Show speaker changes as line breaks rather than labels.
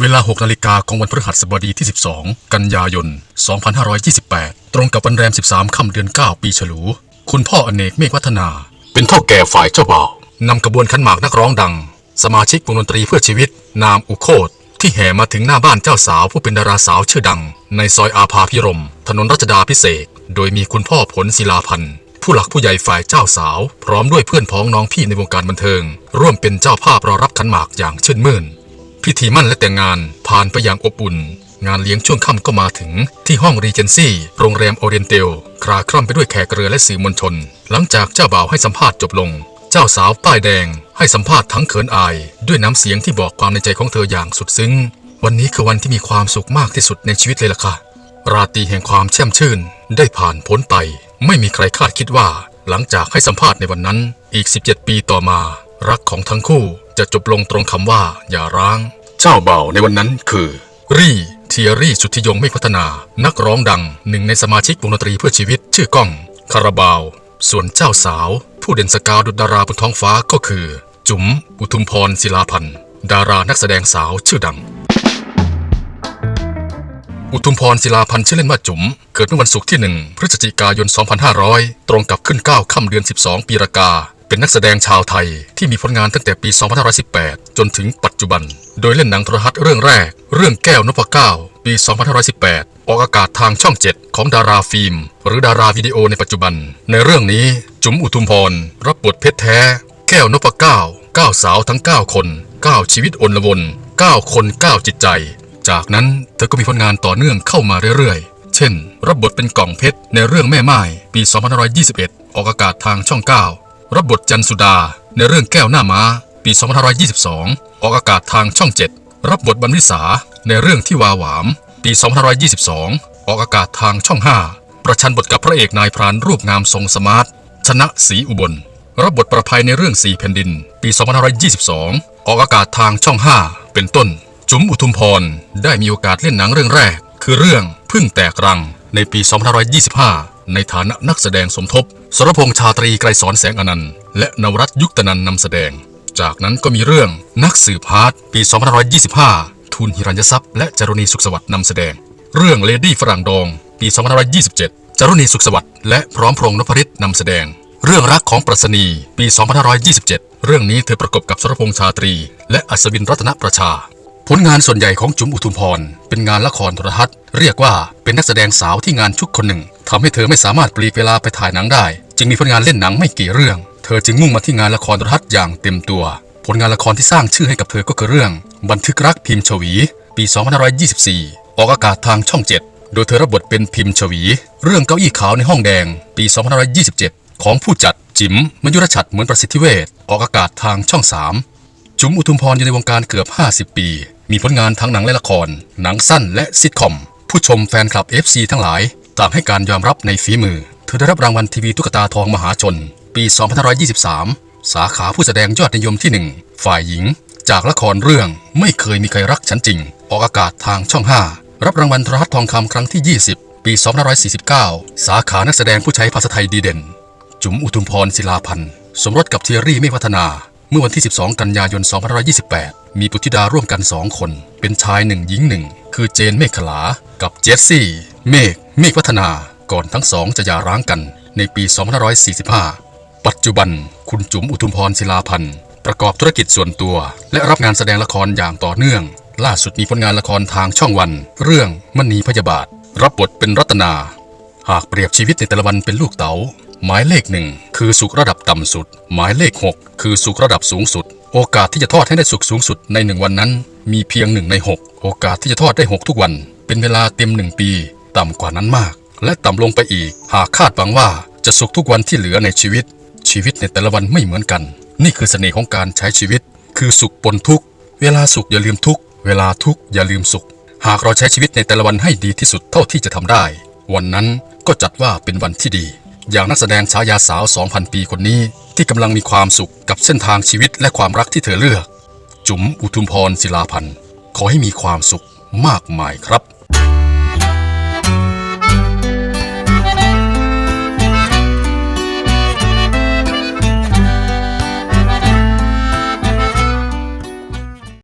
เวลา 6 นาฬิกาของวันพฤหัสบดีที่ 12 กันยายน 2528 ตรงกับวันแรม 13 ค่ำเดือน 9 ปีฉลู คุณพ่ออเนกเมฆวัฒนา เป็นเท่าแก่ฝ่ายเจ้าบ่าวนำกระบวนขันหมากนักร้องดัง สมาชิกวงดนตรีเพื่อชีวิต นามอุโคตที่แห่มาถึงหน้าบ้านเจ้าสาวผู้เป็นดาราสาวชื่อดัง ในซอยอาภาพิรมย์ถนนรัชดาพิเศษกโดยมีคุณพ่อผลศิลาพันธ์ผู้หลักผู้ใหญ่ฝ่ายเจ้าสาว พร้อมด้วยเพื่อนพ้องน้องพี่ในวงการบันเทิง ร่วมเป็นเจ้าภาพรอรับขันหมากอย่างชื่นมื่น พิธีมั่นและแต่งงานผ่านไปอย่างอบอุ่น งานเลี้ยงช่วงค่ำก็มาถึงที่ห้องรีเจนซี่โรงแรมโอเรียนเตลคลาคล่ำไปด้วยแขกเรือและสื่อมวลชน หลังจากเจ้าบ่าวให้สัมภาษณ์จบลง เจ้าสาวป้ายแดง ให้สัมภาษณ์ทั้งเขินอาย ด้วยน้ำเสียงที่บอกความในใจของเธออย่างสุดซึ้ง วันนี้คือวันที่มีความสุขมากที่สุดในชีวิตเลยล่ะค่ะ ราตรีแห่งความแช่มชื่น ได้ผ่านพ้นไป ไม่มีใครคาดคิดว่า หลังจากให้สัมภาษณ์ในวันนั้นอีก 17 ปีต่อมา รักของทั้งคู่จะจบลงตรงคำว่าอย่าร้าง เจ้าเบ่าในวันนั้นคือรี่เทียรี่สุทธิยงไม่พัฒนา นักร้องดังหนึ่งในสมาชิกวงดนตรีเพื่อชีวิต ชื่อก้อง คาราบาว ส่วนเจ้าสาว ผู้เด่นสกาวดุจดาราบนท้องฟ้าก็คือ จุ๋มอุทุมพรศิลาพันธ์ดารานักแสดงสาวชื่อดัง อุทุมพรศิลาพันธ์ชื่อเล่นว่าจุ๋มเกิดเมื่อวันศุกร์ที่ 1 พฤศจิกายน 2500 ตรงกับขึ้น 9 ค่ำเดือน 12 ปีรากา เป็นนักแสดงชาวไทยที่มีผลงานตั้งแต่ปี 2518 จนถึงปัจจุบัน โดยเล่นหนังโทรทัศน์เรื่องแรก เรื่องแก้วนพเก้าปี 2518 ออกอากาศทางช่อง 7 ของดาราฟิล์ม หรือดาราวิดีโอในปัจจุบัน ในเรื่องนี้จุ๋มอุทุมพร รับบทเพชรแท้ แก้วนพเก้าเก้าสาวทั้ง 9 คน 9 ชีวิตอนละวน9 คน 9 จิตใจ จากนั้นเธอก็มีผลงานต่อเนื่องเข้ามาเรื่อยๆ เช่น รับบทเป็นกล่องเพชรในเรื่องแม่ไม้ปี 2521 ออกอากาศทางช่อง 9 รับบทจันสุดาในเรื่องแก้วหน้าม้า ปี 2522 ออกอากาศทางช่อง 7 รับบทบรรวิสาในเรื่องที่วาหวาม ปี 2522 ออกอากาศทางช่อง 5 ประชันบทกับพระเอกนายพรานรูปงามทรงสมาร์ท ชนะศรีอุบล รับบทประภัยในเรื่องสีแผ่นดิน ปี 2522 ออกอากาศทางช่อง 5 เป็นต้น จุ๋มอุทุมพรได้มีโอกาสเล่นหนังเรื่องแรก คือเรื่องพึ่งแตกรังในปี 2525 ในฐานะนักแสดงสมทบ สรพงษ์ชาตรีไกรสอนแสงอนันต์ และนวรัตยุคตนันนำแสดง จากนั้นก็มีเรื่องนักสืบฮาร์ดปี 2525 ทุนหิรัญทรัพย์และจารณีสุขสวัสดิ์นำแสดง เรื่องเลดี้ฝรั่งดอง ปี 2527จารณีสุขสวัสดิ์และพร้อมพรงนพริตนำแสดง เรื่องรักของปรัชนีปี 2527 เรื่องนี้เธอประกบกับสรพงษ์ชาตรี และอัศวินรัตนประชาผลงานส่วนใหญ่ของจุ๋มอุทุมพร เป็นงานละครโทรทัศน์ เรียกว่าเป็นนักแสดงสาวที่งานชุกคนหนึ่งทำให้เธอไม่สามารถปลีกเวลาไปถ่ายหนังได้ จึงมีผลงานเล่นหนังไม่กี่เรื่อง เธอจึงมุ่งมาที่งานละครโทรทัศน์อย่างเต็มตัว ผลงานละครที่สร้างชื่อให้กับเธอก็คือเรื่อง บันทึกรักพิมพ์ชวี ปี2524 ออกอากาศทางช่อง 7 โดยเธอรับบทเป็นพิมพ์ชวี เรื่องเก้าอี้ขาวในห้องแดง ปี2527 ของผู้จัดจิ๋มมยุรชัดเหมือนประสิทธิเวชออกอากาศทางช่อง 3 จุ๋มอุทุมพรอยู่ในวงการเกือบ 50 ปี มีผลงานทั้งหนังและละคร หนังสั้นและซิทคอม ผู้ชมแฟนคลับ FC ทั้งหลายต่างให้การยอมรับในฝีมือ เธอได้รับรางวัลทีวีตุ๊กตาทองมหาชน ปี 2523 สาขาผู้แสดงยอดนิยมที่ 1 ฝ่ายหญิง จากละครเรื่องไม่เคยมีใครรักฉันจริง ออกอากาศทางช่อง 5 รับรางวัลโทรทัศน์ทองคำครั้งที่ 20 ปี 2549 สาขานักแสดงผู้ใช้ภาษาไทยดีเด่น จุ๋มอุทุมพรศิลาพันธ์สมรสกับเทียรี่ไม่พัฒนา เมื่อวันที่ 12 กันยายน 2528 มีบุธิดาร่วมกัน 2 คน เป็นชายหนึ่งหญิงหนึ่งคือเจนเมฆขลา กับเจสซี่ เมฆเมฆพัฒนา ก่อนทั้งสองจะหย่าร้างกันในปี 2545 ปัจจุบันคุณจุ๋มอุทุมพรศิลาพันธ์ ประกอบธุรกิจส่วนตัว และรับงานแสดงละครอย่างต่อเนื่อง ล่าสุดมีผลงานละครทางช่องวัน เรื่องมณีพยาบาท รับบทเป็นรัตนา หากเปรียบชีวิตในแต่ละวันเป็นลูกเต๋าหมายเลขหนึ่งคือสุขระดับต่ำสุด หมายเลข 6 คือสุขระดับสูงสุด โอกาสที่จะทอดให้ได้สุขสูงสุดในหนึ่งวันนั้น มีเพียงหนึ่งใน 6 โอกาสที่จะทอดได้ 6 ทุกวัน เป็นเวลาเต็มหนึ่งปี ต่ำกว่านั้นมาก และต่ำลงไปอีก หากคาดหวังว่าจะสุขทุกวันที่เหลือในชีวิต ชีวิตในแต่ละวันไม่เหมือนกัน นี่คือเสน่ห์ของการใช้ชีวิต คือสุขปนทุกเวลาสุขอย่าลืมทุกเวลาทุกอย่าลืมสุข หากเราใช้ชีวิตในแต่ละวันให้ดีที่สุดเท่าที่จะทำได้ วันนั้นก็จัดว่าเป็นวันที่ดี อย่างนักแสดงฉายาสาว 2,000 ปีคนนี้ ที่กำลังมีความสุขกับเส้นทางชีวิตและความรักที่เธอเลือก จุ๋มอุทุมพรศิลาพันธ์ขอให้มีความสุขมากมายครับ